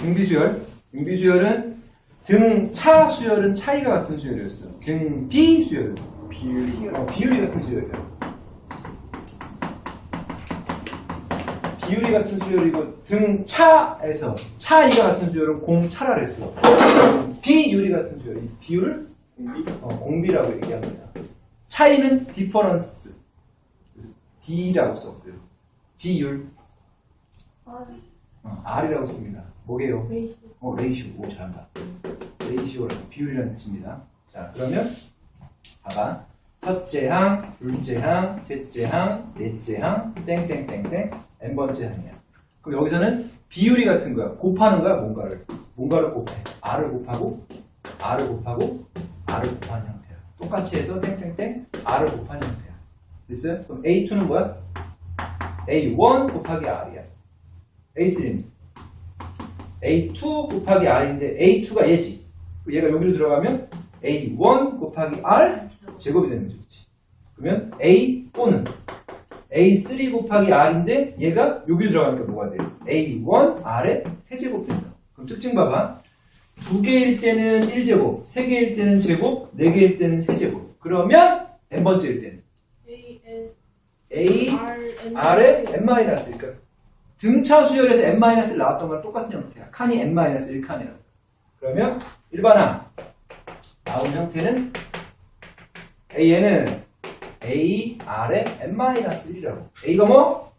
등비 수열. 등비 수열은 등차 수열은 차이가 같은 수열이었어. 등비 수열은 비율이, 어, 비율이 같은 수열이야. 비율이 같은 수열이고 등차에서 차이가 같은 수열은 공차라 그랬어. 비율이 같은 수열, 이 비율을 공비? 어, 공비라고 얘기합니다. 차이는 디퍼런스. D라고 썼고요. 비율 어, R이라고 씁니다. 뭐게요? 어, 레이시오. 오, 잘한다. 레이시오라는 비율이라는 뜻입니다. 자, 그러면 봐봐. 첫째 항, 둘째 항, 셋째 항, 넷째 항, 땡땡땡땡, n번째 항이야. 그럼 여기서는 비율이 같은 거야. 곱하는 거야, 뭔가를. 뭔가를 곱해. R을 곱하고, R을 곱하고, R을 곱하는 형태야. 똑같이 해서 땡땡땡, R을 곱하는 형태야. 됐어요? 그럼 A2는 뭐야? A1 곱하기 R이야. A3는 A2 곱하기 R인데 A2가 얘지. 얘가 여기로 들어가면 A1 곱하기 R 제곱이 되는 거죠. 그치? 그러면 A4는 A3 곱하기 R인데 얘가 여기로 들어가니까 뭐가 돼요? A1 R의 세제곱 된다. 그럼 특징 봐봐. 두 개일 때는 1제곱, 세 개일 때는 제곱, 네 개일 때는 세제곱. 그러면 n번째일 때는 A R의 n-, 그러니까 등차 수열에서 n-를 나왔던 거랑 똑같은 형태야. 칸이 n-1칸이야. 그러면 일반항 나온 형태는 A에는 A R의 n-1이라고. A가 뭐?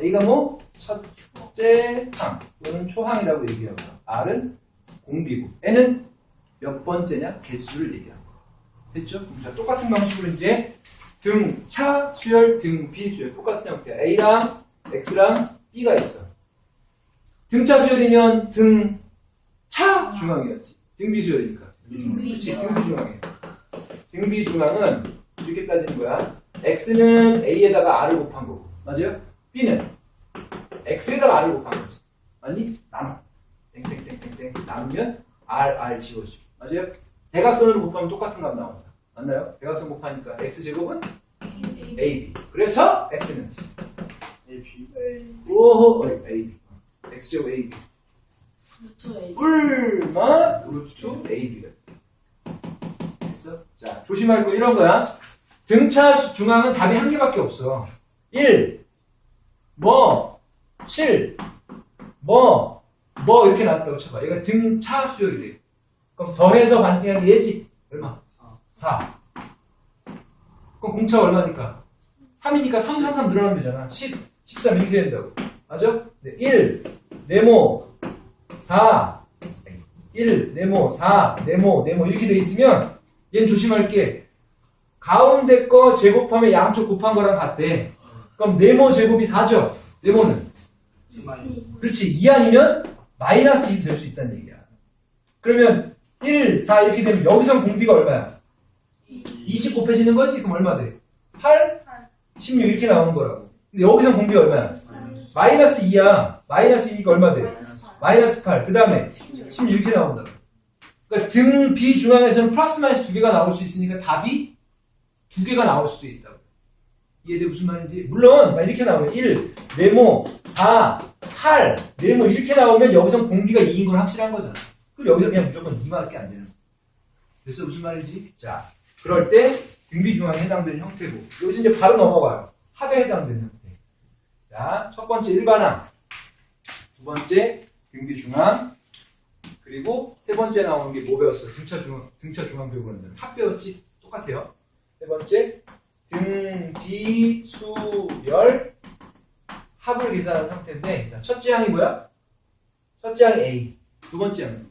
A가 뭐? 첫째 항 또는 초항이라고 얘기하고 R은 공비고 N은 몇 번째냐? 개수를 얘기하는 거. 됐죠? 자, 똑같은 방식으로 이제 등, 차, 수열, 등, 비, 수열. 똑같은 형태야. A랑 X랑 B가 있어. 등차 수열이면 등, 차 중앙이었지. 등비 수열이니까. 그렇지, 등비 중앙이야. 등비 중앙은 이렇게 따지는 거야. X는 A에다가 R을 곱한 거고. 맞아요? B는 X에다가 R을 곱한 거지. 아니? 나눠. 땡땡땡땡땡. 나누면 R, R 지워지고. 맞아요? 대각선으로 곱하면 똑같은 값 나온다. 맞나요? 대각선 곱하니까 X제곱은 AB. 그래서 X는 오호 어, AB. X제곱 AB. 뿔마 루트 AB가 됐어? 자 조심할 거 이런 거야. 등차 수- 중앙은 답이 한 개밖에 없어. 1, 뭐, 7, 뭐, 뭐 이렇게 나왔다고 쳐봐. 얘가 등차 수열이래. 그럼 더해서 반대하기 얘지. 얼마? 4. 그럼 공차가 얼마니까? 3이니까 3, 3, 3 늘어나면 되잖아. 10, 13 이렇게 된다고. 맞아? 네, 1, 네모, 4, 1, 네모, 4, 네모, 네모 이렇게 돼 있으면 얘는 조심할 게 가운데 거 제곱하면 양쪽 곱한 거랑 같대. 그럼 네모 제곱이 4죠? 네모는? 그렇지. 2 아니면 마이너스 2 될 수 있다는 얘기야. 그러면 1, 4 이렇게 되면 여기선 공비가 얼마야? 20 곱해지는 거지? 그럼 얼마 돼? 8? 16 이렇게 나오는 거라고. 근데 여기선 공비가 얼마야? 마이너스 2야. 마이너스 2니까 얼마 돼? 마이너스 8. 그 다음에 16 이렇게 나온다. 그러니까 등 비중앙에서는 플러스 마이너스 두 개가 나올 수 있으니까 답이 두 개가 나올 수도 있다고. 이해돼 무슨 말인지? 물론 막 이렇게 나오면 1, 네모, 4, 8, 네모 이렇게 나오면 여기서 공비가 2인 건 확실한 거잖아. 그럼 여기서 그냥 무조건 2만밖에 안 되는 거야. 그래서 무슨 말인지? 자, 그럴 때 등비 중앙에 해당되는 형태고 여기서 이제 바로 넘어가요. 합에 해당되는. 자, 첫 번째 일반항, 두 번째 등비 중앙, 그리고 세 번째 나오는 게 뭐 배웠어? 등차 중앙, 등차 중앙 배우는 합 배웠지? 똑같아요. 세 번째 등비 수열 합을 계산하는 형태인데 자, 첫째 항이 뭐야? 첫째 항이 A, 두 번째 항은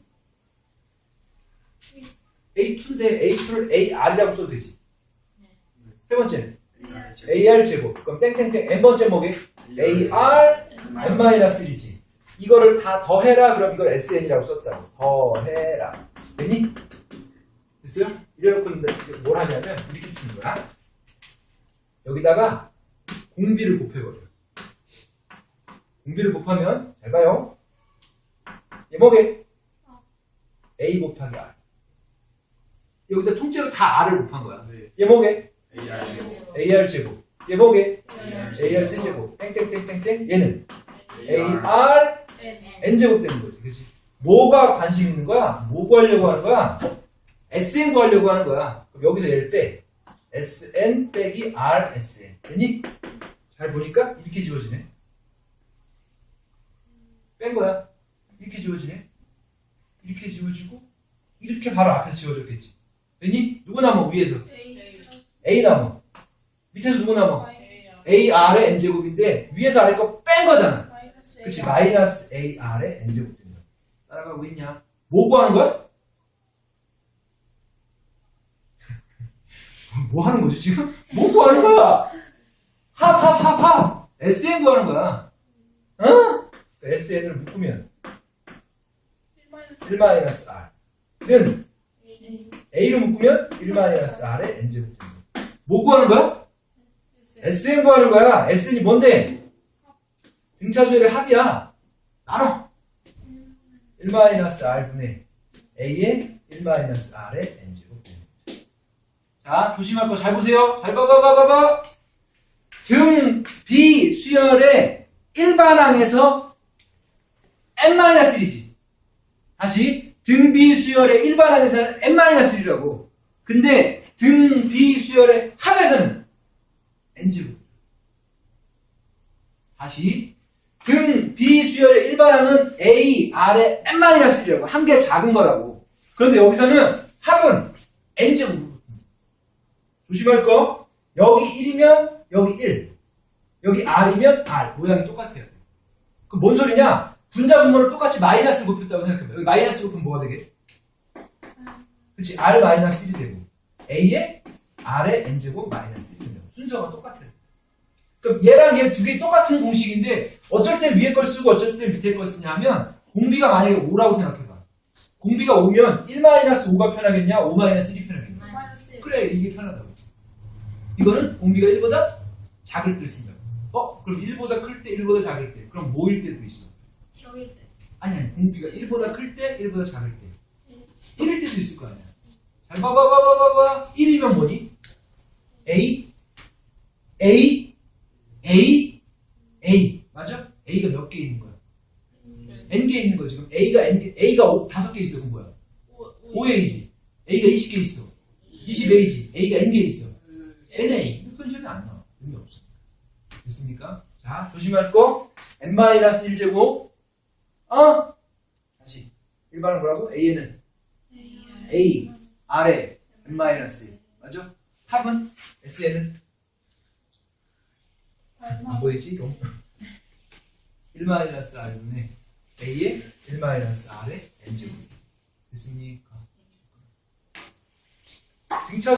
A2인데 A2를 AR이라고 써도 되지. 세 번째는 AR 제곱. 그럼 땡땡땡 n 번째 뭐게? AR n-1이지. 이거를 다 더해라. 그럼 이걸 SN이라고 썼다고. 더해라. 됐니? 됐어요? 이래놓고 근데 뭘 하냐면 이렇게 쓰는 거야. 여기다가 공비를 곱해버려. 공비를 곱하면 잘 봐요. 얘 뭐게? A 곱하기 R. 여기다 통째로 다 R을 곱한 거야. 얘 뭐게? AR 제곱. 얘 뭐게? AR 세제곱. 땡땡땡땡땡. 얘는 AR n제곱 되는 거지. 그치? 뭐가 관심 있는 거야? 뭐 구하려고 하는 거야? sn 구하려고 하는 거야. 그럼 여기서 얘를 빼. sn 빼기 rsn. 되니? 잘 보니까 이렇게 지워지네. 뺀 거야. 이렇게 지워지네. 이렇게 지워지고 이렇게 바로 앞에서 지워졌겠지. 되니? 누구 남아 위에서? a 남아. 밑에서 누구 남아? a r의 n제곱인데 위에서 아래 거 뺀 거잖아. 그치 마이너스 a r의 n제곱 된다. 따라가고 있냐? 뭐 구하는 거야? 뭐 하는 거지 지금? 뭐 구하는 거야? 합 합 합합 SN 구하는 거야. 어? SN을 묶으면 1 마이너스 R는 A로 묶으면 1 마이너스 R의 n제곱 된다. 뭐 구하는 거야? SN 구하는 거야. SN이 뭔데? 등차수열의 합이야. 나눠. 1 마이너스 R분의 A의 1 마이너스 R의 n제곱 됩니다. 자, 조심할 거 잘 보세요. 잘 봐봐, 봐봐, 봐봐. 등 B 수열의 일반항에서 n-1이지. 다시 등 B 수열의 일반항에서는 n-1이라고. 근데 등 B 수열의 합에서는 n제곱. 다시 등 B 수열의 일반항은 A, R의 n-1이라고. 한 개 작은 거라고. 그런데 여기서는 합은 n제곱. 조심할 거. 여기 1이면 여기 1. 여기 R이면 R. 모양이 똑같아요. 그럼 뭔 소리냐? 분자 분모를 똑같이 마이너스 곱했다고 생각해봐. 여기 마이너스 곱하면 뭐가 되게? 그치? R 마이너스 1이 되고. A에 R의 N제곱 마이너스 1 순서가 똑같아요. 그럼 얘랑 얘 두 개 똑같은 공식인데 어쩔 때 위에 걸 쓰고 어쩔 때 밑에 걸 쓰냐 하면 공비가 만약에 5라고 생각해봐. 공비가 5면 1-5가 편하겠냐? 5-1이 편하겠냐? 그래 이게 편하다고 이거는 공비가 1보다 작을 때 쓴다 어? 그럼 1보다 클 때 1보다 작을 때 그럼 뭐일 때도 있어 아니 아니 공비가 1보다 클 때 1보다 작을 때 1일 때도 있을 거 아니야 잘 봐봐 봐봐 봐봐 1이면 뭐니? A A A A. 맞아? A가 몇 개 있는 거야? N개 있는 거지 그럼 A가 N A가 5, 5개 있어 그럼 뭐야? 5A지. A가 20개 있어. 20A지. A가 N개 있어. NA 이건 소리 안 나와. 의미 없어. 됐습니까? 자 조심할 거. N-1제곱. 어? 다시. 일반은 뭐라고? A는 A R에 n-1 맞아? 합은 SN은 안 보이지? 이거 1-R분의 A의 1-R의 N제곱 됐습니까? 등차